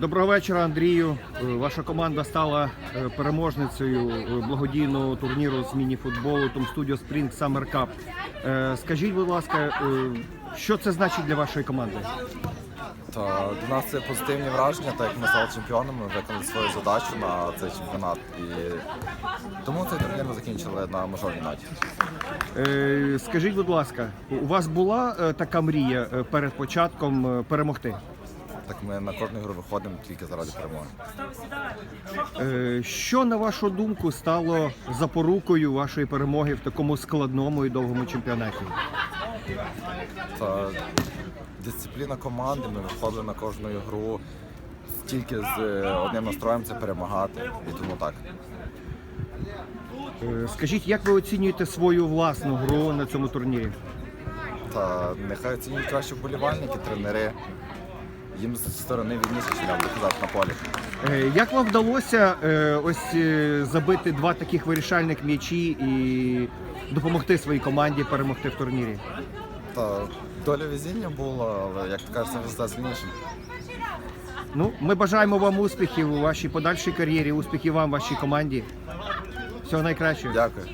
Доброго вечора, Андрію. Е, Ваша команда стала е, переможницею е, благодійного турніру з міні-футболу Том Studio Spring Summer Cup. Скажіть, будь ласка, що це значить для вашої команди? Та для нас це позитивні враження, так як ми стали чемпіонами, виконали свою задачу на цей чемпіонат. І тому цей турнір ми закінчили на мажорній ноті. Е, Скажіть, будь ласка, у вас була така мрія перед початком перемогти? Так ми на кожну гру виходимо тільки заради перемоги. Е, Що, на вашу думку, стало запорукою вашої перемоги в такому складному і довгому чемпіонаті? Та дисципліна команди, ми виходили на кожну гру тільки з е, одним настроєм це перемагати. І тому так. Е, Скажіть, як ви оцінюєте свою власну гру на цьому турнірі? Та нехай оцінюють краще вболівальники, тренери. Їм з сторони що я на полі. Е, Як вам вдалося е, ось е, забити два таких вирішальних м'ячі і допомогти своїй команді перемогти в турнірі? Та доля везіння була, але як то кажеться, везде сильнішим. Ну, ми бажаємо вам успіхів у вашій подальшій кар'єрі, успіхів вам, вашій команді. Всього найкращого. Дякую.